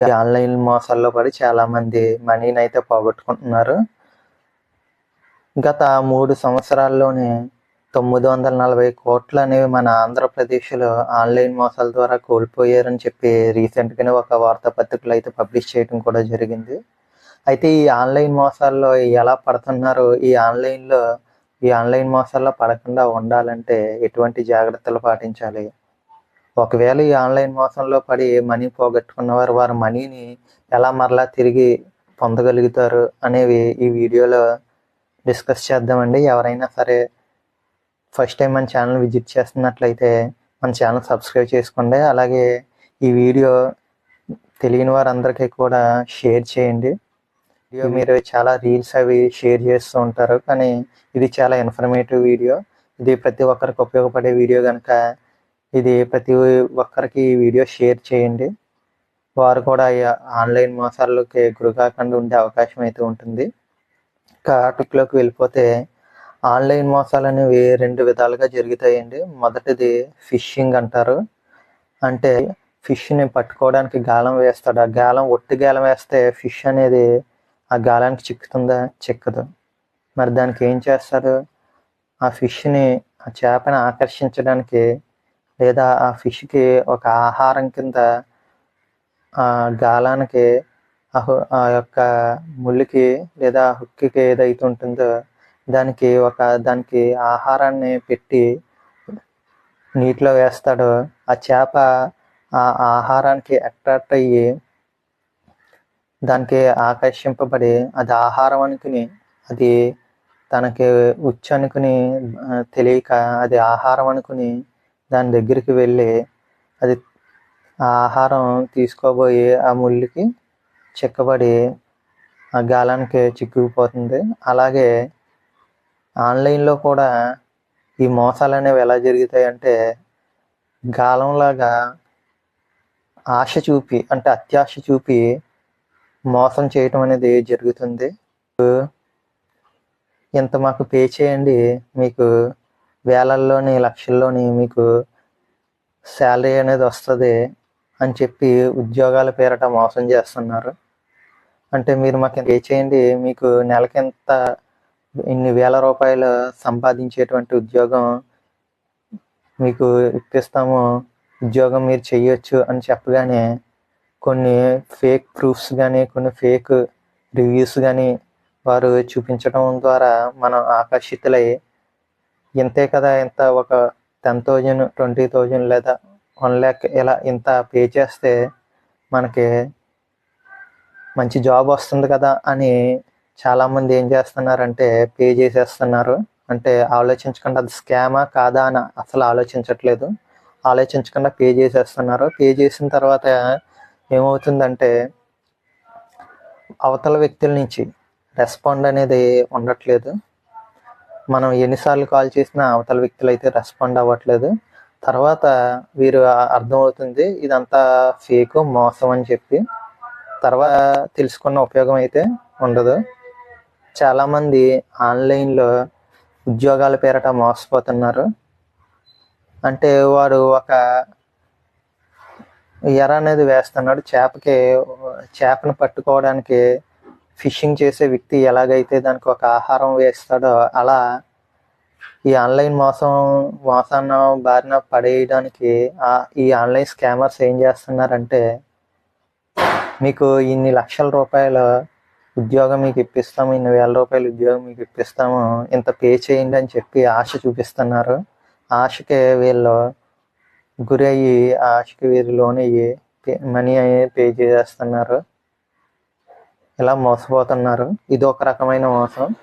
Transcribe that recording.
Online మోసాల్లో పడి చాలా మంది మనీని అయితే పోగొట్టుకుంటున్నారు. గత మూడు సంవత్సరాల్లోనే తొమ్మిది వందల నలభై కోట్లు అనేవి మన ఆంధ్రప్రదేశ్లో ఆన్లైన్ మోసాల ద్వారా కోల్పోయారని చెప్పి రీసెంట్గానే ఒక వార్తాపత్రికలు అయితే పబ్లిష్ చేయడం కూడా జరిగింది. అయితే ఈ ఆన్లైన్ మోసాల్లో ఎలా పడుతున్నారు? ఈ ఆన్లైన్లో ఈ ఆన్లైన్ మోసాల్లో పడకుండా ఉండాలంటే ఎటువంటి జాగ్రత్తలు పాటించాలి? ఒకవేళ ఈ ఆన్లైన్ మోసంలో పడి మనీ పోగొట్టుకున్న వారు వారి మనీని ఎలా మరలా తిరిగి పొందగలుగుతారు అనేవి ఈ వీడియోలో డిస్కస్ చేద్దామండి. ఎవరైనా సరే ఫస్ట్ టైం మన ఛానల్ విజిట్ చేస్తున్నట్లయితే మన ఛానల్ సబ్స్క్రైబ్ చేసుకోండి. అలాగే ఈ వీడియో తెలియని వారందరికీ కూడా షేర్ చేయండి. వీడియో మీరు చాలా రీల్స్ అవి షేర్ చేస్తూ ఉంటారు. కానీ ఇది చాలా ఇన్ఫర్మేటివ్ వీడియో. ఇది ప్రతి ఒక్కరికి ఉపయోగపడే వీడియో కనుక ఇది ప్రతి ఒక్కరికి ఈ వీడియో షేర్ చేయండి. వారు కూడా ఆన్లైన్ మోసాలకి గురి కాకుండా ఉండే అవకాశం అయితే ఉంటుంది. టాపిక్లోకి వెళ్ళిపోతే ఆన్లైన్ మోసాలు అనేవి రెండు విధాలుగా జరుగుతాయండి. మొదటిది ఫిషింగ్ అంటారు. అంటే ఫిష్ని పట్టుకోవడానికి గాలం వేస్తాడు. ఆ గాలం ఒట్టి గాలం వేస్తే ఫిష్ అనేది ఆ గాలానికి చిక్కుతుందా? చిక్కదు. మరి దానికి ఏం చేస్తారు? ఆ ఫిష్ని ఆ చేపని ఆకర్షించడానికి లేదా ఆ ఫిష్కి ఒక ఆహారం కింద ఆ గాలానికి ఆ ఆ యొక్క ముళ్ళుకి లేదా హుక్కి ఏదైతే ఉంటుందో దానికి ఒక దానికి ఆహారాన్ని పెట్టి నీటిలో వేస్తాడో. ఆ చేప ఆ ఆహారానికి అట్రాక్ట్ అయ్యి దానికి ఆకర్షింపబడి అది ఆహారం అనుకుని అది తనకి ఉచ్చు అనుకుని తెలియక అది ఆహారం అనుకుని దాని దగ్గరికి వెళ్ళి అది ఆ ఆహారం తీసుకోబోయి ఆ ముళ్ళుకి చిక్కబడి ఆ గాలానికి చిక్కుకుపోతుంది. అలాగే ఆన్లైన్లో కూడా ఈ మోసాలు అనేవి ఎలా జరుగుతాయి అంటే గాలంలాగా ఆశ చూపి అంటే అత్యాశ చూపి మోసం చేయటం అనేది జరుగుతుంది. ఇంత మాకు పే చేయండి మీకు వేలల్లోని లక్షల్లోని మీకు శాలరీ అనేది వస్తుంది అని చెప్పి ఉద్యోగాల పేరట మోసం చేస్తున్నారు. అంటే మీరు మాకు ఏ చేయండి మీకు నెలకింత ఇన్ని వేల రూపాయలు సంపాదించేటువంటి ఉద్యోగం మీకు ఇప్పిస్తాము ఉద్యోగం మీరు చేయొచ్చు అని చెప్పగానే కొన్ని ఫేక్ ప్రూఫ్స్ కానీ కొన్ని ఫేక్ రివ్యూస్ కానీ వారు చూపించడం ద్వారా మనం ఆకర్షితులై ఇంతే కదా ఇంత ఒక టెన్ థౌజండ్ ట్వంటీ థౌజండ్ లేదా వన్ ల్యాక్ ఇలా ఇంత పే చేస్తే మనకి మంచి జాబ్ వస్తుంది కదా అని చాలామంది ఏం చేస్తున్నారంటే పే చేసేస్తున్నారు. అంటే ఆలోచించకుండా అది స్కామా కాదా అని అసలు ఆలోచించట్లేదు. ఆలోచించకుండా పే చేసేస్తున్నారు. పే చేసిన తర్వాత ఏమవుతుందంటే అవతల వ్యక్తుల నుంచి రెస్పాండ్ అనేది ఉండట్లేదు. మనం ఎన్నిసార్లు కాల్ చేసినా అవతల వ్యక్తులు అయితే రెస్పాండ్ అవ్వట్లేదు. తర్వాత వీరు అర్థమవుతుంది ఇదంతా ఫేక్ మోసం అని చెప్పి. తర్వాత తెలుసుకున్న ఉపయోగం అయితే ఉండదు. చాలామంది ఆన్లైన్లో ఉద్యోగాల పేరట మోసపోతున్నారు. అంటే వాడు ఒక ఎర అనేది వేస్తున్నాడు చేపకి చేపను పట్టుకోవడానికి ఫిషింగ్ చేసే వ్యక్తి ఎలాగైతే దానికి ఒక ఆహారం వేస్తాడో అలా ఈ ఆన్లైన్ మోసం మోసాన్న బారిన పడేయడానికి ఈ ఆన్లైన్ స్కామర్స్ ఏం చేస్తున్నారంటే మీకు ఇన్ని లక్షల రూపాయల ఉద్యోగం మీకు ఇప్పిస్తాము ఇన్ని వేల రూపాయల ఉద్యోగం మీకు ఇప్పిస్తాము ఇంత పే చేయండి అని చెప్పి ఆశ చూపిస్తున్నారు. ఆశకి వీళ్ళు గురి అయ్యి ఆశకి వీరు లోన్ అయ్యి మనీ పే చేసేస్తున్నారు ఇలా మోసపోతున్నారు. ఇది ఒక రకమైన మోసం.